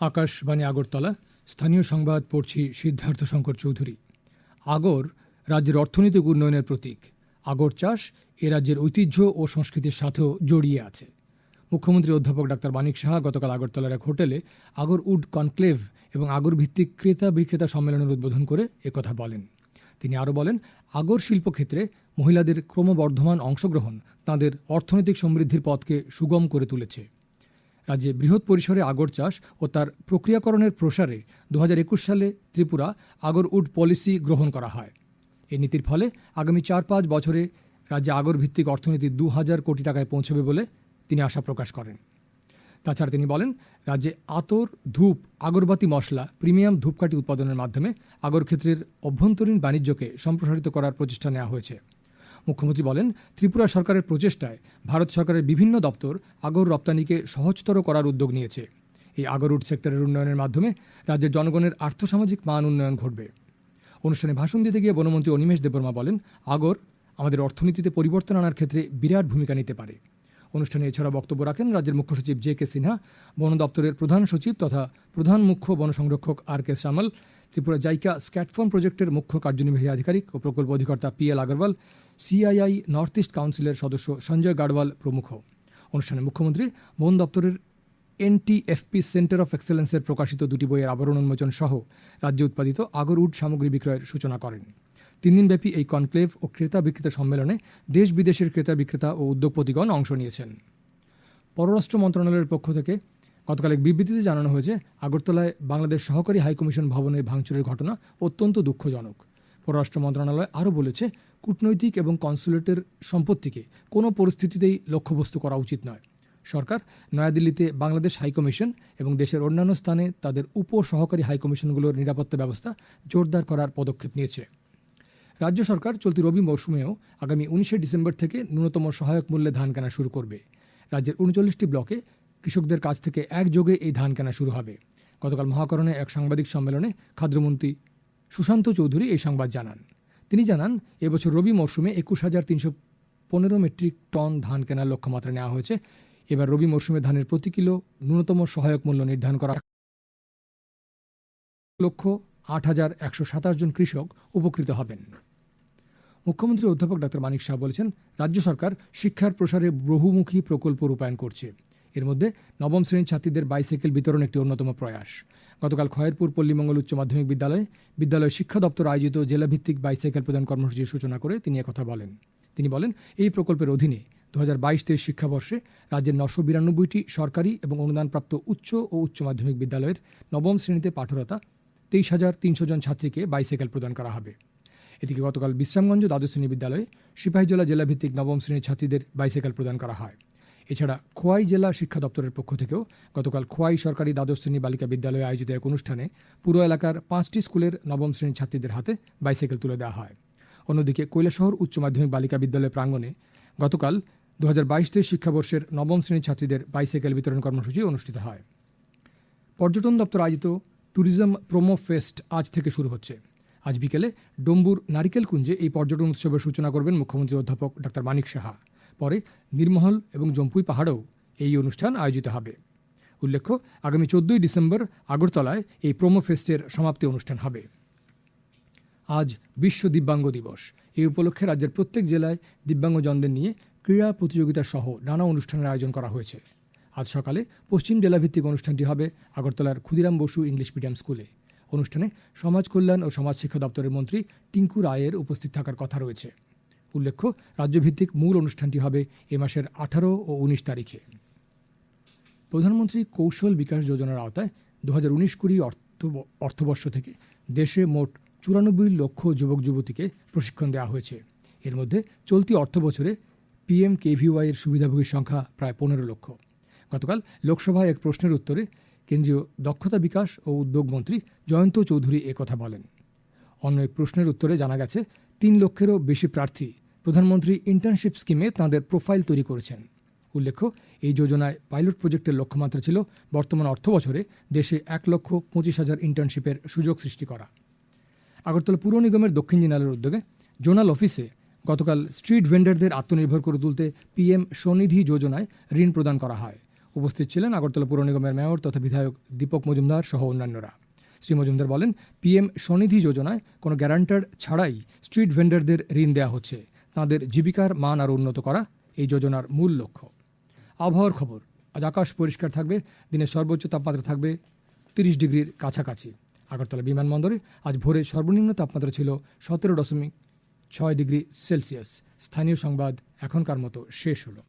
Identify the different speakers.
Speaker 1: আকাশবাণী আগরতলা, স্থানীয় সংবাদ পড়ছি সিদ্ধার্থ শঙ্কর চৌধুরী। আগর রাজ্যের অর্থনৈতিক উন্নয়নের প্রতীক। আগর চাষ এ রাজ্যের ঐতিহ্য ও সংস্কৃতির সাথেও জড়িয়ে আছে। মুখ্যমন্ত্রী অধ্যাপক ডাক্তার মানিক সাহা গতকাল আগরতলার এক হোটেলে আগর উড কনক্লেভ এবং আগর ভিত্তিক ক্রেতা বিক্রেতা সম্মেলনের উদ্বোধন করে একথা বলেন। তিনি আরও বলেন, আগর শিল্পক্ষেত্রে মহিলাদের ক্রমবর্ধমান অংশগ্রহণ তাঁদের অর্থনৈতিক সমৃদ্ধির পথকে সুগম করে তুলেছে। রাজ্যে বৃহৎ পরিসরে আগর চাষ ও তার প্রক্রিয়াকরণের প্রসারে দু হাজার একুশ সালে ত্রিপুরা আগর উড পলিসি গ্রহণ করা হয়। এই নীতির ফলে আগামী চার পাঁচ বছরে রাজ্যে আগর ভিত্তিক অর্থনীতি দু হাজার কোটি টাকায় পৌঁছবে বলে তিনি আশা প্রকাশ করেন। তাছাড়া তিনি বলেন, রাজ্যে আতর, ধূপ, আগরবাতি মশলা, প্রিমিয়াম ধূপকাঠি উৎপাদনের মাধ্যমে আগর ক্ষেত্রের অভ্যন্তরীণ বাণিজ্যকে সম্প্রসারিত করার প্রচেষ্টা নেওয়া হয়েছে। মুখ্যমন্ত্রী বলেন, ত্রিপুরা সরকারের প্রচেষ্টায় ভারত সরকারের বিভিন্ন দপ্তর আগর রপ্তানিকে সহজতর করার উদ্যোগ নিয়েছে। এই আগরউড সেক্টরের উন্নয়নের মাধ্যমে রাজ্যের জনগণের আর্থসামাজিক মান উন্নয়ন ঘটবে। অনুষ্ঠানে ভাষণ দিতে গিয়ে বনমন্ত্রী অনিমেষ দেববর্মা বলেন, আগর আমাদের অর্থনীতিতে পরিবর্তন আনার ক্ষেত্রে বিরাট ভূমিকা নিতে পারে। অনুষ্ঠানে এছাড়া বক্তব্য রাখেন রাজ্যের মুখ্য সচিব জে কে সিনহা, বন দপ্তরের প্রধান সচিব তথা প্রধান মুখ্য বন সংরক্ষক আর কে সামল ত্রিপুরা জাইকা স্ক্যাটফোন প্রজেক্টের মুখ্য কার্যনির্বাহী আধিকারিক ও প্রকল্প অধিকর্তা P L Agarwal CII north east কাউন্সিলের সদস্য সঞ্জয় গাডওয়াল প্রমুখ। অনুষ্ঠানে মুখ্যমন্ত্রী, বন দপ্তরের এনটিএফপি সেন্টার অফ এক্সেলেন্সের প্রকাশিত দুটি বইয়ের আবরণ উন্মোচন সহ রাজ্যে উৎপাদিত আগর উড সামগ্রী বিক্রয়ের সূচনা করেন। তিন দিনব্যাপী এই কনক্লেভ ও ক্রেতা বিক্রেতা সম্মেলনে দেশ বিদেশের ক্রেতা বিক্রেতা ও উদ্যোগপতিগণ অংশ নিয়েছেন। পররাষ্ট্র মন্ত্রণালয়ের পক্ষ থেকে গতকাল এক বিবৃতিতে জানানো হয়েছে, আগরতলায় বাংলাদেশ সহকারী হাইকমিশন ভবনে ভাঙচুরের ঘটনা অত্যন্ত দুঃখজনক। পররাষ্ট্র মন্ত্রণালয় আরও বলেছে, কূটনৈতিক এবং কনসুলেটের সম্পত্তিকে কোনো পরিস্থিতিতেই লক্ষ্যবস্তু করা উচিত নয়। সরকার নয়াদিল্লিতে বাংলাদেশ হাইকমিশন এবং দেশের অন্যান্য স্থানে তাদের উপ সহকারী হাইকমিশনগুলোর নিরাপত্তা ব্যবস্থা জোরদার করার পদক্ষেপ নিয়েছে। রাজ্য সরকার চলতি রবি মৌসুমেও আগামী উনিশে ডিসেম্বর থেকে ন্যূনতম সহায়ক মূল্যে ধান কেনা শুরু করবে। রাজ্যের উনচল্লিশটি ব্লকে কৃষকদের কাছ থেকে একযোগে এই ধান কেনা শুরু হবে। গতকাল মহাকরণে এক সাংবাদিক সম্মেলনে খাদ্যমন্ত্রী সুশান্ত চৌধুরী এই সংবাদ জানান। তিনি জানান, এবছর রবি মৌসুমে একুশ হাজার তিনশো পনেরো মেট্রিক টন ধান কেনার লক্ষ্যমাত্রা নেওয়া হয়েছে। এবার রবি মৌসুমে ধানের প্রতি কিলো ন্যূনতম সহায়ক মূল্য নির্ধারণ করা লক্ষ আট হাজার একশো সাতাশ জন কৃষক উপকৃত হবেন। মুখ্যমন্ত্রী অধ্যাপক ডাক্তার মানিক শাহ বলেছেন, রাজ্য সরকার শিক্ষার প্রসারে বহুমুখী প্রকল্প রূপায়ণ করছে। এর মধ্যে নবম শ্রেণির ছাত্রীদের বাইসাইকেল বিতরণ একটি অন্যতম প্রয়াস। গতকাল খয়েরপুর পল্লীমঙ্গল উচ্চ মাধ্যমিক বিদ্যালয়ে বিদ্যালয় শিক্ষা দপ্তর আয়োজিত জেলাভিত্তিক বাইসাইকেল প্রদান কর্মসূচির সূচনা করে তিনি একথা বলেন। তিনি বলেন, এই প্রকল্পের অধীনে দু হাজার বাইশ তেইশ শিক্ষাবর্ষে রাজ্যের নশো বিরানব্বইটি সরকারি এবং অনুদানপ্রাপ্ত উচ্চ ও উচ্চ মাধ্যমিক বিদ্যালয়ের নবম শ্রেণীতে পাঠরতা তেইশ হাজার তিনশো জন ছাত্রীকে বাইসাইকেল প্রদান করা হবে। এদিকে গতকাল বিশ্রামগঞ্জ দ্বাদশ শ্রেণি বিদ্যালয়ে সিপাহীজলা জেলাভিত্তিক নবম শ্রেণির ছাত্রীদের বাইসাইকেল প্রদান করা হয়। এছাড়া খোয়াই জেলা শিক্ষা দপ্তরের পক্ষ থেকেও গতকাল খোয়াই সরকারি দ্বাদশ শ্রেণি বালিকা বিদ্যালয়ে আয়োজিত এক অনুষ্ঠানে পুরো এলাকার পাঁচটি স্কুলের নবম শ্রেণির ছাত্রীদের হাতে বাইসাইকেল তুলে দেওয়া হয়। অন্যদিকে কৈলাসহর উচ্চ মাধ্যমিক বালিকা বিদ্যালয় প্রাঙ্গণে গতকাল দু হাজার বাইশ তেইশ শিক্ষাবর্ষের নবম শ্রেণির ছাত্রীদের বাইসাইকেল বিতরণ কর্মসূচি অনুষ্ঠিত হয়। পর্যটন দপ্তর আয়োজিত ট্যুরিজম প্রোমো ফেস্ট আজ থেকে শুরু হচ্ছে। আজ বিকেলে ডম্বুর নারিকেল কুঞ্জে এই পর্যটন উৎসবের সূচনা করবেন মুখ্যমন্ত্রী অধ্যাপক ডাক্তার মানিক সাহা। পরে নির্মহল এবং জম্পুই পাহাড়েও এই অনুষ্ঠান আয়োজিত হবে। উল্লেখ্য, আগামী চোদ্দই ডিসেম্বর আগরতলায় এই প্রোমো ফেস্টের সমাপ্তি অনুষ্ঠান হবে। আজ বিশ্ব দিব্যাঙ্গ দিবস। এই উপলক্ষে রাজ্যের প্রত্যেক জেলায় দিব্যাঙ্গজনদের নিয়ে ক্রীড়া প্রতিযোগিতা সহ নানা অনুষ্ঠানের আয়োজন করা হয়েছে। আজ সকালে পশ্চিম জেলাভিত্তিক অনুষ্ঠানটি হবে আগরতলার ক্ষুদিরাম বসু ইংলিশ মিডিয়াম স্কুলে। অনুষ্ঠানে সমাজ কল্যাণ ও সমাজ শিক্ষা দপ্তরের মন্ত্রী টিঙ্কু রায়ের উপস্থিত থাকার কথা রয়েছে। উল্লেখ্য, রাজ্যভিত্তিক মূল অনুষ্ঠানটি হবে এ মাসের আঠারো ও উনিশ তারিখে। প্রধানমন্ত্রী কৌশল বিকাশ যোজনার আওতায় দু হাজার উনিশ কুড়ি অর্থ অর্থবর্ষ থেকে দেশে মোট চুরানব্বই লক্ষ যুবক যুবতীকে প্রশিক্ষণ দেওয়া হয়েছে। এর মধ্যে চলতি অর্থ বছরে পিএম কেভিওয়াইয়ের সুবিধাভোগীর সংখ্যা প্রায় পনেরো লক্ষ। গতকাল লোকসভায় এক প্রশ্নের উত্তরে কেন্দ্রীয় দক্ষতা বিকাশ ও উদ্যোগ মন্ত্রী জয়ন্ত চৌধুরী একথা বলেন। অন্য এক প্রশ্নের উত্তরে জানা গেছে, তিন লক্ষেরও বেশি প্রার্থী প্রধানমন্ত্রী ইন্টার্নশিপ স্কিমে তাঁদের প্রোফাইল তৈরি করেছেন। উল্লেখ্য, এই যোজনায় পাইলট প্রজেক্টের লক্ষ্যমাত্রা ছিল বর্তমান অর্থ বছরে দেশে এক লক্ষ পঁচিশ হাজার ইন্টার্নশিপের সুযোগ সৃষ্টি করা। আগরতলা পুর নিগমের দক্ষিণ জেনারেল উদ্যোগে জোনাল অফিসে গতকাল স্ট্রিট ভেন্ডারদের আত্মনির্ভর করে তুলতে পিএম স্বনিধি যোজনায় ঋণ প্রদান করা হয়। উপস্থিত ছিলেন আগরতলা পুর নিগমের মেয়র তথা বিধায়ক দীপক মজুমদার সহ অন্যান্যরা। শ্রী মজুমদার বলেন, পিএম স্বনিধি যোজনায় কোনো গ্যারান্টার ছাড়াই স্ট্রিট ভেন্ডারদের ঋণ দেওয়া হচ্ছে। তাদের জীবিকার মান আরও উন্নত করা এই যোজনার মূল লক্ষ্য। আবহাওয়ার খবর। আজ আকাশ পরিষ্কার থাকবে দিনের সর্বোচ্চ তাপমাত্রা থাকবে তিরিশ ডিগ্রির কাছাকাছি। আগরতলা বিমানবন্দরে আজ ভোরে সর্বনিম্ন তাপমাত্রা ছিল সতেরো দশমিক ছয় ডিগ্রি সেলসিয়াস। স্থানীয় সংবাদ এখনকার মতো শেষ হলো।